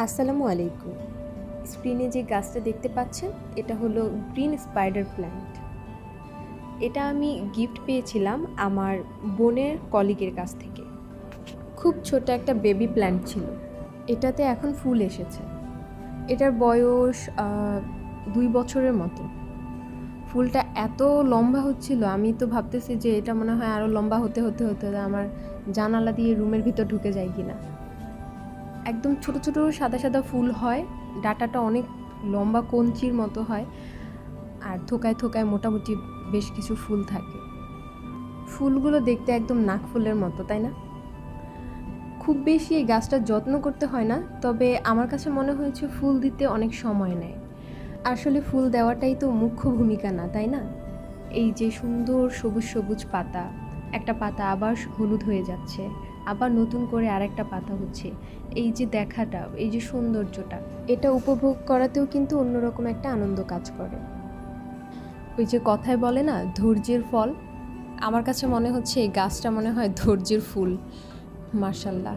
আসসালামু আলাইকুম। স্ক্রিনে যে গাছটা দেখতে পাচ্ছেন, এটা হলো গ্রিন স্পাইডার প্ল্যান্ট। এটা আমি গিফট পেয়েছিলাম আমার বোনের কলিগের কাছ থেকে। খুব ছোট একটা বেবি প্ল্যান্ট ছিল। এটাতে এখন ফুল এসেছে। এটার বয়স দুই বছরের মতো। ফুলটা এত লম্বা হচ্ছিল, আমি তো ভাবতেছি যে এটা মনে হয় আরও লম্বা হতে হতে হতে আমার জানালা দিয়ে রুমের ভিতর ঢুকে যায় কিনা। একদম ছোট ছোট সাদা সাদা ফুল হয়। ডাটাটা অনেক লম্বা কঞ্চির মতো হয় আর থোকায় থোকায় মোটামুটি বেশ কিছু ফুল থাকে। ফুলগুলো দেখতে একদম নাক ফুলের মতো, তাই না? খুব বেশি এই গাছটার যত্ন করতে হয় না, তবে আমার কাছে মনে হয়েছে ফুল দিতে অনেক সময় নেয়। আসলে ফুল দেওয়াটাই তো মুখ্য ভূমিকা না, তাই না? এই যে সুন্দর সবুজ সবুজ পাতা একটা পাতা আবার হলুদ হয়ে যাচ্ছে। আবার নতুন করে আর একটা পাতা হচ্ছে। এই যে দেখাটা, এই যে সৌন্দর্যটা, এটা উপভোগ করাতেও কিন্তু অন্যরকম একটা আনন্দ কাজ করে। ওই যে কথায় বলে না, ধৈর্যের ফল? আমার কাছে মনে হচ্ছে এই গাছটা মনে হয় ধৈর্যের ফুল। মার্শাল্লাহ